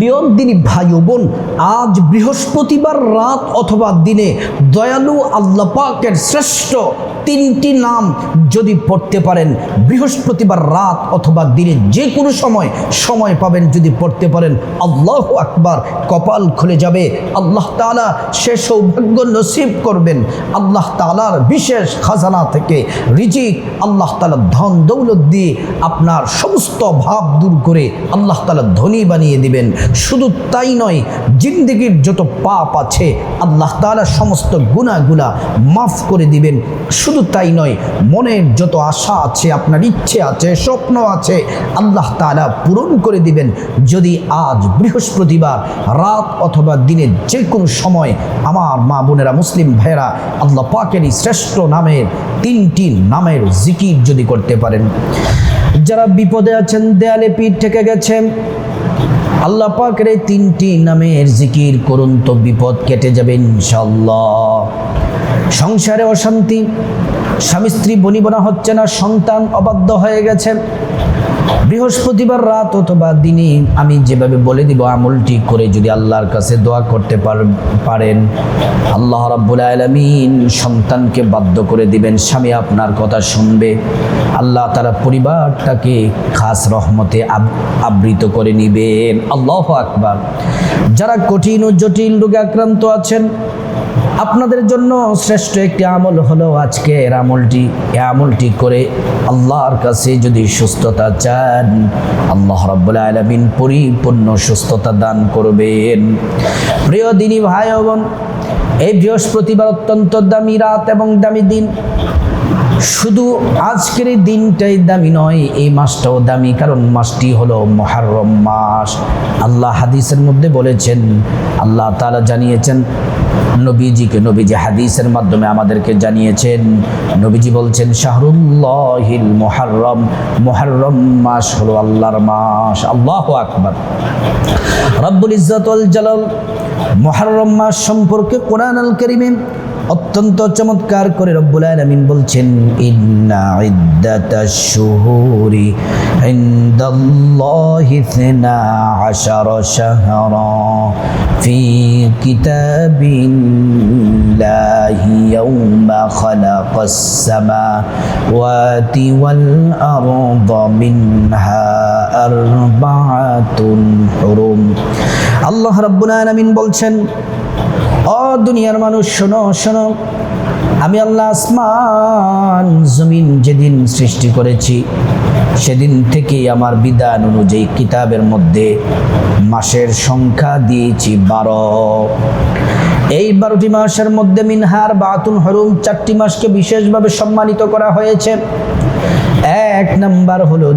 প্রিয় দিনী ভাই বোন আজ বৃহস্পতিবার রাত অথবা দিনে দয়ালু আল্লাহ পাকের শ্রেষ্ঠ তিনটি নাম যদি পড়তে পারেন, বৃহস্পতিবার রাত অথবা দিনে যে কোনো সময় সময় পাবেন যদি পড়তে পারেন। আল্লাহ আকবার, কপাল খুলে যাবে। আল্লাহ তাআলা সে সৌভাগ্য নসিব করবেন। আল্লাহ তাআলার বিশেষ খাজানা থেকে রিজিক, আল্লাহ তাআলা ধন দৌলত দিয়ে আপনার সমস্ত ভাব দূর করে আল্লাহ তাআলা ধনী বানিয়ে দিবেন। শুধু তাই নয়, জিন্দগির যত পাপ আছে, আল্লাহ তাআলা সমস্ত গুণাগুলা মাফ করে দিবেন। শুধু তাই নয়, মনের যত আশা আছে, আপনার ইচ্ছে আছে, স্বপ্ন আছে, আল্লাহ তাআলা পূরণ করে দিবেন। যদি আজ বৃহস্পতিবার, রাত অথবা দিনের যে কোনো সময় আমার মা বোনেরা মুসলিম ভাইয়েরা আল্লাহ পাকের শ্রেষ্ঠ নামের তিনটি নামের জিকির যদি করতে পারেন। যারা বিপদে আছেন, দেয়ালে পিঠ থেকে গেছেন আল্লাহ পাকের এই তিনটি নামের জিকির করুন তো বিপদ কেটে যাবে ইনশাল্লাহ সংসারে অশান্তি, স্বামী স্ত্রী বনিবনা হচ্ছে না, সন্তান অবাধ্য হয়ে গেছে। বৃহস্পতিবার রাত অথবা দিনে আমি যেভাবে বলে দিব আমলটি করে যদি আল্লাহর কাছে দোয়া করতে পার- পারেন, আল্লাহ রাব্বুল আলামিন সন্তানকে বাধ্য করে দিবেন। স্বামী আপনার কথা শুনবে। আল্লাহ তারা পরিবারটাকে খাস রহমতে আবৃত করে নিবেন। আল্লাহ আকবার। যারা কঠিন ও জটিল রোগে আক্রান্ত আছেন আপনাদের জন্য শ্রেষ্ঠ একটি আমল হলো আজকে এর আমলটি। এই আমলটি করে আল্লাহর কাছে যদি সুস্থতা চান, আল্লাহ রাব্বুল আলামিন পরিপূর্ণ সুস্থতা দান করবেন। প্রিয় দিনী ভাই বোন, এই বৃহস্পতিবার অত্যন্ত দামি রাত এবং দামি দিন। শুধু আজকের এই দিনটাই দামি নয়, এই মাসটাও দামি, কারণ মাসটি হলো মহারম মাস। আল্লাহ হাদিসের মধ্যে বলেছেন, আল্লাহ তাআলা জানিয়েছেন নবীজিকে, নবীজি হাদিসের মাধ্যমে আমাদেরকে জানিয়েছেন। নবীজি বলছেন, শাহরুল্লাহিল মোহাররম মোহারম মাস হলো আল্লাহর মাস। আল্লাহ আকবার। রব্বুল ইজ্জতুল জালাল মোহারম মাস সম্পর্কে কোরআন আল করিমে অত্যন্ত চমৎকার করে রব্বুল আলামিন বলছেন, ইন্না ইদ্দাতাশ শুহুরি ইনদাল্লাহি ইসনা আশারা শাহরা ফি কিতাবিল্লাহি ইয়াউমা খালাকাস সামাওয়াতি ওয়াল আরদা মিনহা আরবাআতুন হুরুম। আল্লাহ রাব্বুল আলামিন বলছেন ও দুনিয়ার মানুষ, শোনো শোনো। আমি আল্লাহ আসমান, জমিন যেদিন সৃষ্টি করেছি, সেদিন থেকে আমার বিধান অনুযায়ী কিতাবের মধ্যে মাসের সংখ্যা দিয়েছি বারো। এই বারোটি মাসের মধ্যে মিনহার বাতুন হরুম চারটি মাসকে বিশেষভাবে সম্মানিত করা হয়েছে। এক নাম্বার হলো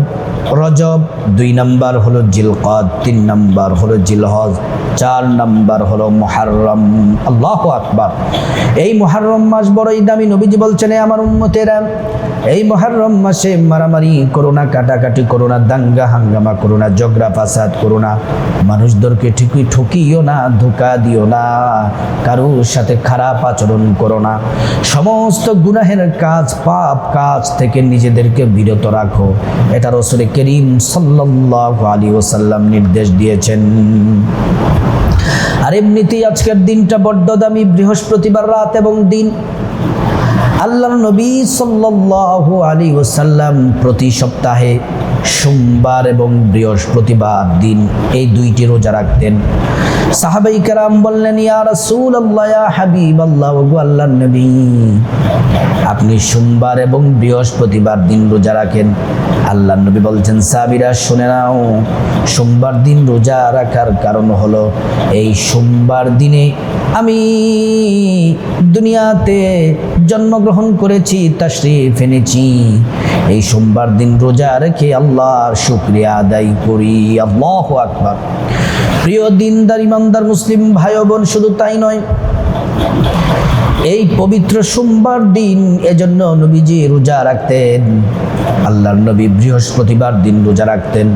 রজব দুই নম্বর হলো জিলকদ, তিন নম্বর হলো জিলহজ, চার নাম্বার হলো মহারম আল্লাহ আকবার। এই মহারম মাস বড়ই দামি, নবীজি বলছেন আমার উন্মতেরা এই মহারম মাসে মারামারি করোনা কাটাকাটি করোনা দাঙ্গা হাঙ্গামা করোনা জগরা ফাসাদ করোনা মানুষদেরকে ঠিকই ঠকিও না, ধোকা দিও না, কারোর সাথে খারাপ আচরণ করো না। সমস্ত গুনাহের কাজ, পাপ কাজ থেকে নিজেদেরকে বিরত রাখো। এটা রসুল করিম সাল্লি ওসাল্লাম নির্দেশ দিয়েছেন। আর এমনিতেই আজকের দিনটা বড্ড দামি, বৃহস্পতিবার রাত এবং দিন। আল্লাহ নবী সাল্লাহ আলী ওসাল্লাম প্রতি সপ্তাহে সোমবার এবং বৃহস্পতিবার দিন এই দুইটি রোজা রাখতেন। সাহাবাই কারাম বললেন, ইয়া রাসূলুল্লাহ, ইয়া হাবিবাল্লাহ আল্লাহ আল্লাহর নবী। আপনি সোমবার এবং বৃহস্পতিবার দিন রোজা রাখেন। আল্লাহ নবী বলছেন সাবিরা শুনে নাও, সোমবার দিন রোজা রাখার কারণ হলো, এই সোমবার দিনে আমি দুনিয়াতে জন্মগ্রহণ করেছি তা তাশরিফ এনেছি। এই সোমবার দিন রোজা রেখে আল্লাহর শুক্রিয়া আদায় করি। আল্লাহ আকবার। প্রিয় দিনদার, ইমানদার, মুসলিম ভাই বোন, শুধু তাই নয়, এই পবিত্র সোমবার দিন এজন্য নবীজি রোজা রাখতেন। আল্লাহর নবী বৃহস্পতিবার দিন রোজা রাখতেন।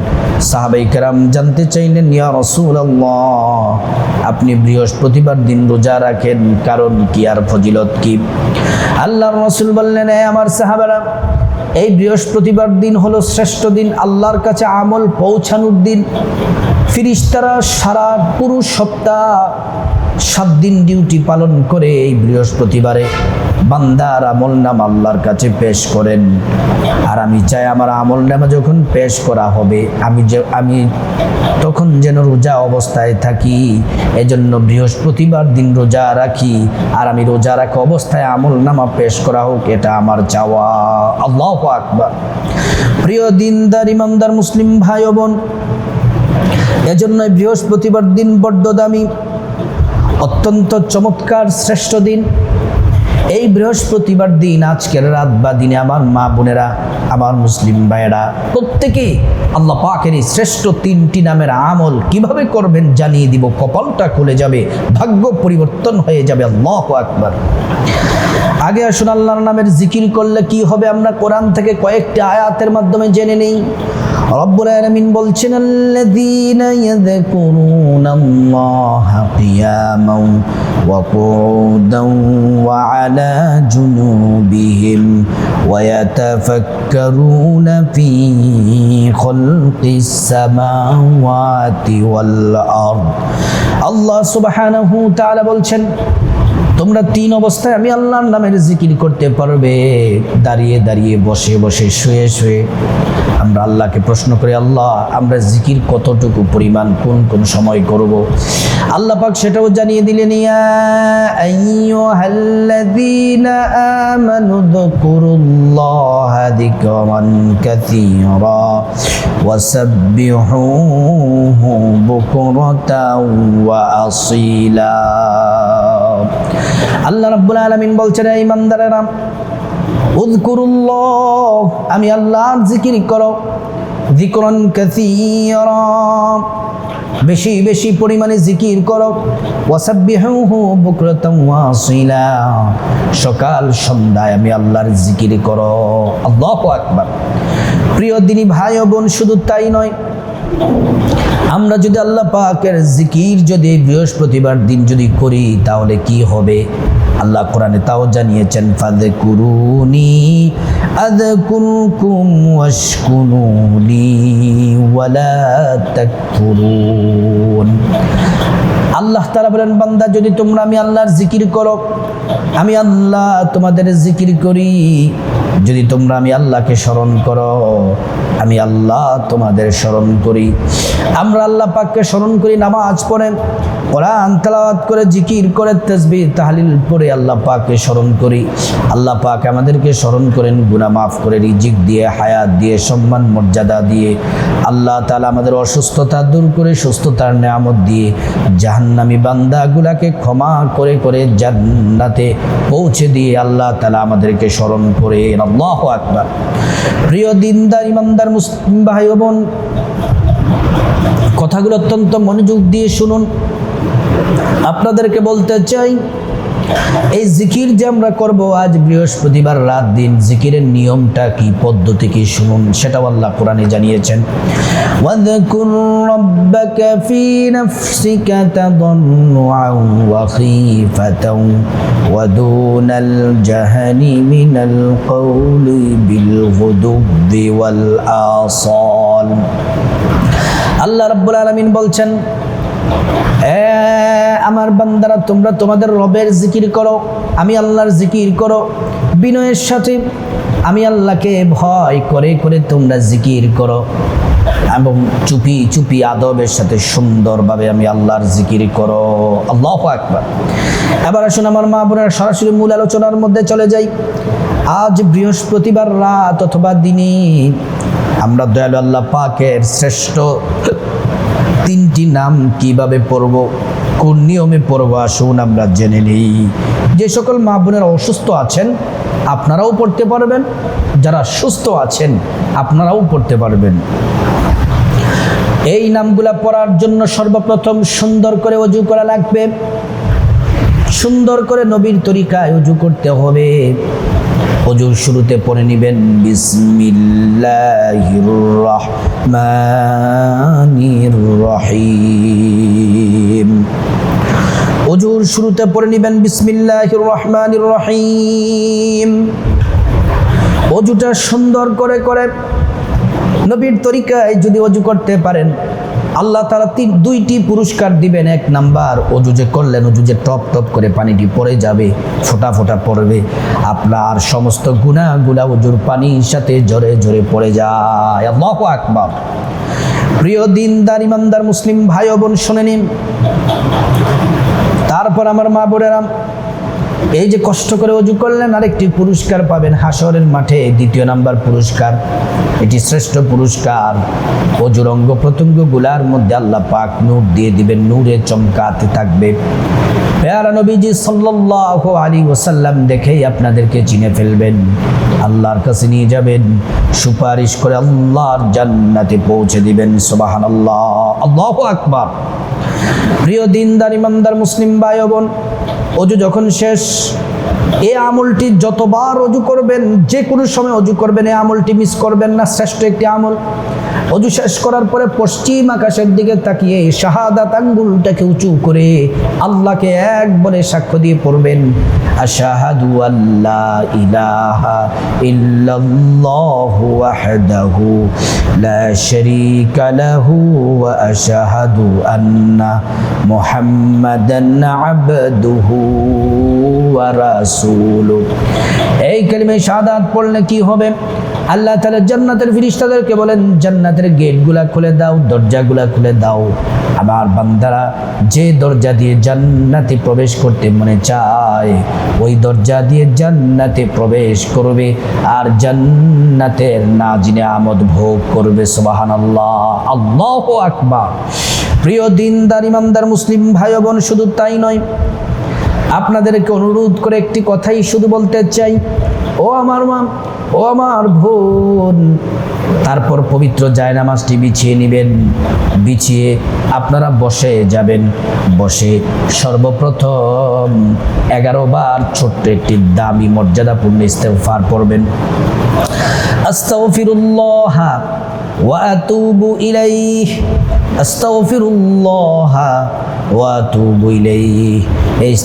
সাহাবাই কেরাম জানতে চাইলেন, ইয়া রাসূলুল্লাহ, আপনি বৃহস্পতিবার দিন রোজা রাখেন, কারণ কি আর ফজিলত কি? আল্লাহর রসুল বললেন, "এ আমার সাহাবারা এই বৃহস্পতিবার দিন হলো শ্রেষ্ঠ দিন আল্লাহর কাছে আমল পৌঁছানোর দিন। ফিরিস্তারা সারা পুরো সপ্তাহ সাত দিন ডিউটি পালন করে এই বৃহস্পতিবারে বান্দার আমল নাম আল্লাহর কাছে পেশ করেন। আর আমি চাই আমার আমল নামা যখন পেশ করা হবে, আমি যে, আমি তখন যেন রোজা অবস্থায় থাকি, এজন্য বৃহস্পতিবার দিন রোজা রাখি। আর আমি রোজা রাখা অবস্থায় আমল নামা পেশ করা হোক, এটা আমার চাওয়া। আল্লাহ আকবার। প্রিয় দিনদার, ইমানদার, মুসলিম ভাই বোন এজন্য বৃহস্পতিবার দিন বড্ড দামি, অত্যন্ত চমৎকার শ্রেষ্ঠ দিন। এই বৃহস্পতিবার দিন, আজকের রাত বা দিনে আমার মা বোনেরা, আমার মুসলিম ভাইয়েরা প্রত্যেকেই আল্লাহ পাকের এই শ্রেষ্ঠ তিনটি নামের আমল কীভাবে করবেন জানিয়ে দিব, কপালটা খুলে যাবে, ভাগ্য পরিবর্তন হয়ে যাবে, আল্লাহ আকবার। আগে আসুন আল্লাহর নামের জিকির করলে কি হবে? আমরা কোরআন থেকে কয়েকটি আয়াতের মাধ্যমে জেনে নেই। রব্বুল আলামিন বলছেন, আল্লাযীনা ইয়াযকুরুনাল্লাহা কিয়ামান ওয়া কুউদান ওয়া আলা জুনুবিহিম ওয়া ইয়াতাফাক্কারুনা ফী খালকিস সামাওয়াতি ওয়াল আরদ। আল্লাহ সুবহানাহু তাআলা বলছেন, তোমরা তিন অবস্থায় আমি আল্লাহর নামের জিকির করতে পারবে। দাঁড়িয়ে দাঁড়িয়ে বসে বসে শুয়ে শুয়ে আমরা আল্লাহকে প্রশ্ন করি, আল্লাহ, আমরা জিকির কতটুকু পরিমাণ, কোন কোন সময় করব? আল্লাহ পাক সেটাও জানিয়ে দিলেন, ইয়া আল্লাহ রাব্বুল আলামিন বলছেন, এই ইমানদারেরা আমি আল্লাহর জিকির করো। কাসীরা। বেশি বেশি পরিমাণে জিকির করো। ওয়াসাব্বিহুহু বুকরাতাম ওয়া আসীলা সকাল, সন্ধ্যায় আমি আল্লাহর জিকির করো। আল্লাহু আকবার। প্রিয় দিনী ভাই বোন, শুধু তাই নয়, আমরা যদি আল্লাহ পাকের জিকির যদি বৃহস্পতিবার দিন যদি করি, তাহলে কি হবে? আল্লাহ কোরআনে তাও জানিয়েছেন ফাদে কুরুনি আদ কুরকুম ওয়াশকুরুনি ওয়ালা আল্লাহ তারা বলেন, বান্দা, যদি তোমরা আমি আল্লাহর জিকির করো, আমি আল্লাহ তোমাদের জিকির করি। যদি তোমরা আমি আল্লাহকে স্মরণ করো আমি আল্লাহ তোমাদের স্মরণ করি। আমরা আল্লাহ পাককে স্মরণ করি, নামাজ পড়ে কোরআন তেলাওয়াত করে, জিকির করে, তসবিহ, তাহলিল পড়ে আল্লাহ পাককে স্মরণ করি। আল্লাহ পাক আমাদেরকে স্মরণ করেন, গুনাহ মাফ করে, রিজিক দিয়ে, হায়াত দিয়ে, সম্মান, মর্যাদা দিয়ে। আল্লাহ তালা আমাদের অসুস্থতা দূর করে, সুস্থতার নেয়ামত দিয়ে জাহান্নামী বান্দাগুলাকে ক্ষমা করে করে জান্নাতে পৌঁছে দিয়ে আল্লাহ তালা আমাদেরকে স্মরণ করে আল্লাহু আকবার। প্রিয় দিনদার, ইমানদার মুসলিম ভাই বোন কথাগুলো অত্যন্ত মনোযোগ দিয়ে শুনুন। আপনাদেরকে বলতে চাই এই জিকির যে আমরা করব আজ বৃহস্পতিবার রাত দিন, জিকিরের নিয়মটা কি, পদ্ধতি কি শুনুন, সেটাও আল্লাহ কোরআনে জানিয়েছেন। তাদাররুআন ওয়া খীফাতান ওয়া দুনাল জাহানি মিনাল কওলি বিল গুদুবি ওয়াল আসাল। আল্লাহ রাব্বুল আলামিন বলছেন আমার বান্দারা, তোমরা তোমাদের রবের জিকির করো, আমি আল্লাহর জিকির করো। বিনয়ের সাথে আমি আল্লাহকে ভয় করে করে তোমরা জিকির করো। এবং চুপি চুপি আদবের সাথে সুন্দরভাবে আমি আল্লাহর জিকির করো। আল্লাহ একবার এবার আসুন আমার মা বোনের, সরাসরি মূল আলোচনার মধ্যে চলে যাই। আজ বৃহস্পতিবার রাত অথবা দিনে আমরা দয়ালু আল্লাহ পাকের শ্রেষ্ঠ তিনটি নাম কীভাবে পড়ব, কোন নিয়মে পড়ব, আসুন আমরা জেনে নিই। যে সকল মা বোনেরা অসুস্থ আছেন, আপনারাও পড়তে পারবেন। যারা সুস্থ আছেন, আপনারাও পড়তে পারবেন। এই নামগুলা পড়ার জন্য সর্বপ্রথম সুন্দর করে অজু করা লাগবে। সুন্দর করে নবীর তরিকায় অজু করতে হবে। অজুর শুরুতে পড়ে নেবেন বিসমিল্লাহির রহিম অজুর শুরুতে পড়ে নেবেন বিসমিল্লাহির রহমানির রহিম অজুটা সুন্দর করে করে নবীর তরিকায় যদি অজু করতে পারেন আল্লাহ তারা তিন দুইটি পুরস্কার দিবেন। এক নাম্বার, অজু যে করলেন, অজু যে টপ টপ করে পানিটি পড়ে যাবে, ফোটা ফোটা পড়বে। আপনার সমস্ত গুণাগুলা অজুর পানির সাথে জোরে জোরে পড়ে যায়। আল্লাহু আকবার। প্রিয় দিনদার, ইমানদার মুসলিম ভাই বোন, শুনে নিন। তারপর আমার মা বোনেরা এই যে কষ্ট করে অজু করলেন, আরেকটি পুরস্কার পাবেন হাসরের মাঠে, দ্বিতীয় নাম্বার পুরস্কার। এটি শ্রেষ্ঠ পুরস্কার। অজুর অঙ্গ প্রত্যঙ্গগুলার মধ্যে আল্লাহ পাক নূর দিয়ে দিবেন, নূরে চমকাতে থাকবে। পেয়ারা নবীজি সাল্লাল্লাহু আলী ওসাল্লাম দেখেই আপনাদেরকে চিনে ফেলবেন, আল্লাহর কাছে নিয়ে যাবেন, সুপারিশ করে আল্লাহর জান্নাতে পৌঁছে দিবেন সুবাহান আল্লাহ আল্লাহ আকবার। প্রিয় দিনদার, ইমানদার, মুসলিম ভাই বোন অজু যখন শেষ এই আমলটি যতবার অজু করবেন, যে কোনো সময় অজু করবেন এই আমলটি মিস করবেন না, শ্রেষ্ঠ একটি আমল। অজু শেষ করার পরে পশ্চিম আকাশের দিকে তাকিয়ে শাহাদাত আঙ্গুলটাকে উঁচু করে আল্লাহকে এক বলে সাক্ষ্য দিয়ে পড়বেন, আশাহাদু আল্লাহ ইলাহা ইল্লাল্লাহু ওয়াহদাহু লা শারীকা লাহু ওয়া আশহাদু আন্না মুহাম্মাদান আবদুহু ওয়া রাসূলুহু। এই কালিমায় শাহাদাত পড়লে কি হবে? আল্লাহ তাআলা জান্নাতের ফেরেশতাদেরকে বলেন জান্নাতের গেটগুলা খুলে দাও, দরজাগুলা খুলে দাও। আমার বান্দারা যে দরজা দিয়ে জান্নাতে প্রবেশ করতে মনে চায়, ওই দরজা দিয়ে জান্নাতে প্রবেশ করবে আর জান্নাতের নাজিনে আমদ ভোগ করবে সুবাহান আল্লাহ আল্লাহ আকবার। প্রিয় দিনদার, ইমানদার, মুসলিম ভাই বোন শুধু তাই নয়, আপনাদেরকে অনুরোধ করে একটি কথাই শুধু বলতে চাই। ও আমার মা ও আমার বোন। তারপর পবিত্র জায়নামাজটি বিছিয়ে নেবেন। বিছিয়ে আপনারা বসে যাবেন। বসে সর্বপ্রথম এগারো বার ছোট্ট একটি দামি মর্যাদাপূর্ণ ইস্তেফার পড়বেন। এই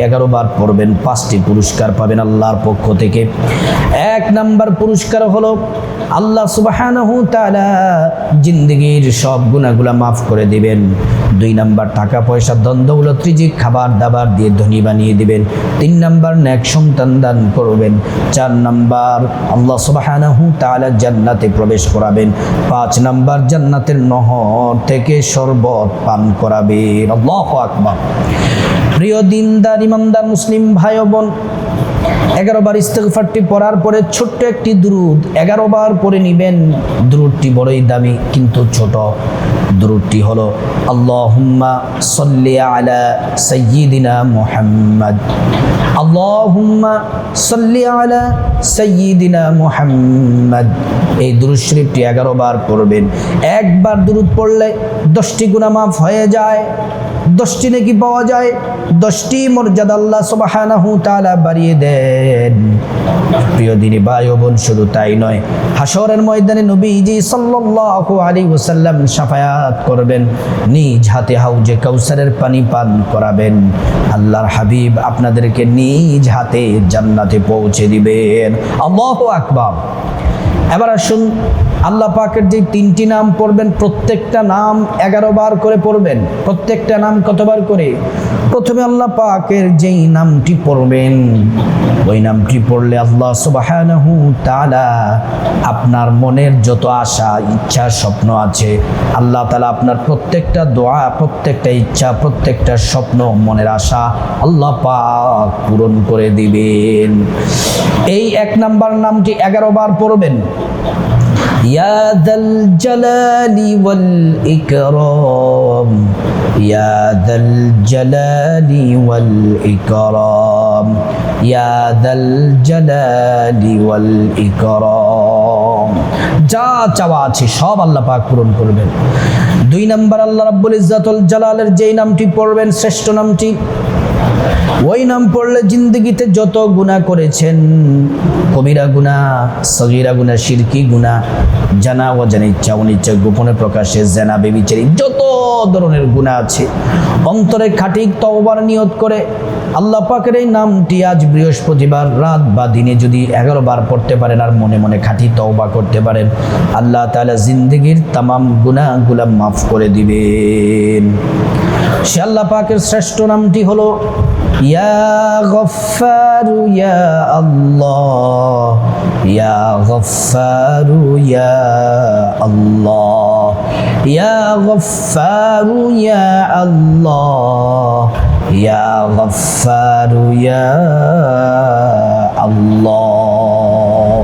এগারো বার পড়বেন। পাঁচটি পুরস্কার পাবেন আল্লাহর পক্ষ থেকে। এক নাম্বার পুরস্কার হলো আল্লাহ সুবহানাহু তাআলা জিন্দগির সব গুনাহগুলা মাফ করে দিবেন। দুই নাম্বার টাকা পয়সা দ্বন্দ্বগুলো ত্রিজিক খাবার দাবার দিয়ে ধনী বানিয়ে দিবেন। তিন নাম্বার ন্যাক সন্তান দান করবেন। চার নাম্বার আল্লাহ সুবহানাহু তাআলা জান্নাতে প্রবেশ করাবেন। পাঁচ নাম্বার জান্নাতের নহর থেকে শরবত পান করাবেন। আল্লাহু আকবার। প্রিয় দিনদার, ইমানদার, মুসলিম ভাই বোন এগারো বার ইস্তেগফারটি পড়ার পরে ছোট্ট একটি দুরুদ এগারো বার পরে নিবেন। দুরুদটি বড়ই দামি, কিন্তু ছোট। দুরুদটি হলো, আল্লাহুম্মা সাল্লি আলা সাইয়্যিদিনা মুহাম্মদ। আল্লাহুম্মা সাল্লি আলা সাইয়্যিদিনা মুহাম্মদ। এই দুরুদ শরীফটি এগারো বার পড়বেন। একবার দুরুদ পড়লে দশটি গুনাহ মাফ হয়ে যায়। দশটি নাকি পাওয়া যায়, দশটি মর্যাদা আল্লাহ সুবহানাহু তাআলা বাড়িয়ে দেন। প্রিয় দিনী ভাই ও বোন, শুধু তাই নয় হাসরের ময়দানে নবী নবীজি সাল্লাল্লাহু আলাইহি ওয়াসাল্লাম শাফায়াত করবেন, নিজ হাতে হাউজে কাউসারের পানি পান করাবেন। আল্লাহর হাবিব আপনাদেরকে নিজ হাতে জান্নাতে পৌঁছে দিবেন। আল্লাহু আকবার। এবার আসুন, আল্লাহ পাকের যে তিনটি নাম পড়বেন, প্রত্যেকটা নাম এগারো বার করে পড়বেন। প্রত্যেকটা নাম কতবার করে? প্রথমে আল্লাহ পাকের যেই নামটি পড়বেন, ওই নামটি পড়লে আল্লাহ সুবহানাহু তাআলা আপনার মনের যত আশা, ইচ্ছা, স্বপ্ন আছে, আল্লাহ তাআলা আপনার প্রত্যেকটা দোয়া, প্রত্যেকটা ইচ্ছা, প্রত্যেকটা স্বপ্ন, মনের আশা আল্লাহ পাক পূরণ করে দিবেন। এই এক নাম্বার নামটি এগারো বার পড়বেন। يا ذا الجلال والإكرام يا ذا الجلال والإكرام يا ذا الجلال والإكرام যা চাওয়া আছে সব আল্লাহ পাক পূরণ করবেন দুই নম্বর আল্লাহ রাব্বুল ইজ্জাতুল জালালের যেই নামটি পড়বেন শ্রেষ্ঠ নামটি ওই নাম পড়লে জিন্দগিতে যত গুণা করেছেন কবিরা গুণা সগিরা গুণা শিরকি গুণা জানা, অজানা ইচ্ছা, অনিচ্ছা, গোপনে প্রকাশে, জেনা, বেবিচারি, যত ধরনের গুণা আছে, অন্তরে খাটিক তওবার নিয়ত করে, আল্লাহ পাকের এই নামটি আজ বৃহস্পতিবার, রাত বা দিনে যদি এগারো বার পড়তে পারেন আর মনে মনে খাটি তওবা করতে পারেন, আল্লাহ তাআলা জিন্দগির তামাম গুনাহগুলা মাফ করে দিবেন। সে আল্লাহ পাকের শ্রেষ্ঠ নামটি হলো ইয়া গফফারু ইয়া আল্লাহ। ইয়া গফফারু ইয়া আল্লাহ। ইয়া গফফারু ইয়া আল্লাহ। ইয়া গফফারু ইয়া আল্লাহ।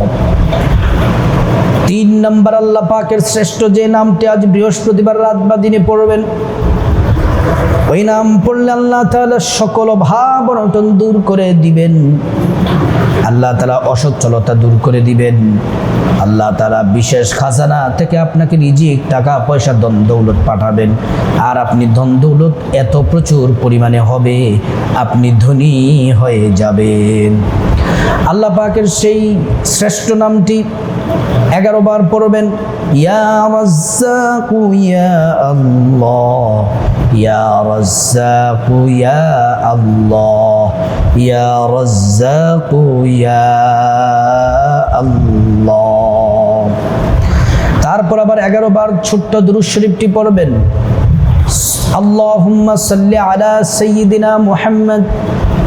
তিন নম্বর আল্লাহ পাকের শ্রেষ্ঠ যে নামটি আজ বৃহস্পতিবার রাত বা দিনে পড়বেন। ওই নাম পড়লে আল্লাহ তাআলা সকল ভাব অনটন দূর করে দিবেন। আল্লাহ তালা অসচ্ছলতা দূর করে দিবেন। আল্লাহ তাআলা বিশেষ খাজানা থেকে আপনাকে রিজিক টাকা, পয়সা, ধন, দৌলত পাঠাবেন। আর আপনি ধন, দৌলত এত প্রচুর পরিমাণে হবে, আপনি ধনী হয়ে যাবেন। আল্লাহ পাকের সেই শ্রেষ্ঠ নামটি এগারো বার পড়বেন আল্লাহ আল্লাহ আল্লাহ। তারপর আবার এগারো বার ছোট্ট দুরুদ শরীফটি পড়বেন আল্লাহ সাল্লি আলা সঈদিনা মুহাম্মদ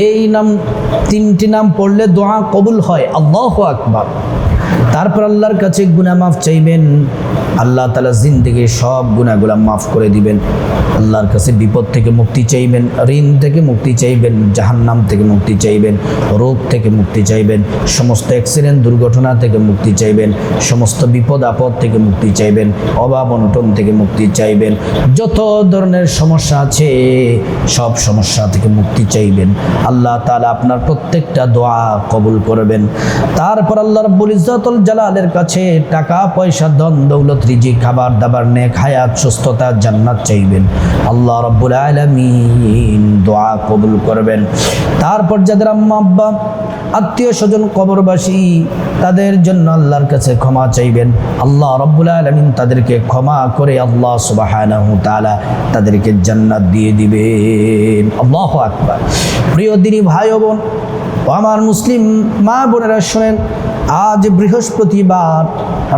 এই নাম তিনটি নাম পড়লে দোয়া কবুল হয়। আল্লাহ আকবার। তারপর আল্লাহর কাছে গুনাহ মাফ চাইবেন, আল্লাহ তালা জিন্দিগির সব গুণাগুলা মাফ করে দিবেন। আল্লাহর কাছে বিপদ থেকে মুক্তি চাইবেন, ঋণ থেকে মুক্তি চাইবেন, জাহান্নাম থেকে মুক্তি চাইবেন, রোগ থেকে মুক্তি চাইবেন, সমস্ত অ্যাক্সিডেন্ট দুর্ঘটনা থেকে মুক্তি চাইবেন, সমস্ত বিপদ আপদ থেকে মুক্তি চাইবেন, অভাব অনটন থেকে মুক্তি চাইবেন, যত ধরনের সমস্যা আছে, সব সমস্যা থেকে মুক্তি চাইবেন। আল্লাহ তালা আপনার প্রত্যেকটা দোয়া কবুল করবেন। তারপর আল্লাহ রাব্বুল ইজ্জাতুল জালালের কাছে টাকা, পয়সা, ধন, দৌলত, রিজিক, খাবার দাবার, নেক হায়াত, সুস্থতা, জান্নাত চাইবেন। আল্লাহ রাব্বুল আলামিন দোয়া কবুল করবেন। তারপর যাদের আম্মা, আব্বা, আত্মীয় স্বজন, কবরবাসী, তাদের জন্য আল্লাহর কাছে ক্ষমা চাইবেন। আল্লাহ রব্বুল আলমিন তাদেরকে ক্ষমা করে আল্লাহ তাআলা তাদেরকে জান্নাত দিয়ে দিবেন। আল্লাহ আকবার। প্রিয় দিনী ভাই বোন, ও আমার মুসলিম মা বোনেরা শোনেন আজ বৃহস্পতিবার,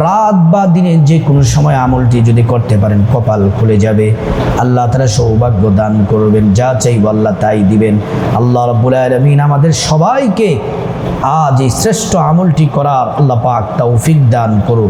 রাত বা দিনে যে কোনো সময় আমলটি যদি করতে পারেন, কপাল খুলে যাবে। আল্লাহ তারা সৌভাগ্য দান করবেন, যা চাইব আল্লাহ তাই দিবেন। আল্লাহ রব্বুল আলমিন আমাদের সবাইকে আজ এই শ্রেষ্ঠ আমলটি করার আল্লাহ পাক তৌফিক দান করুন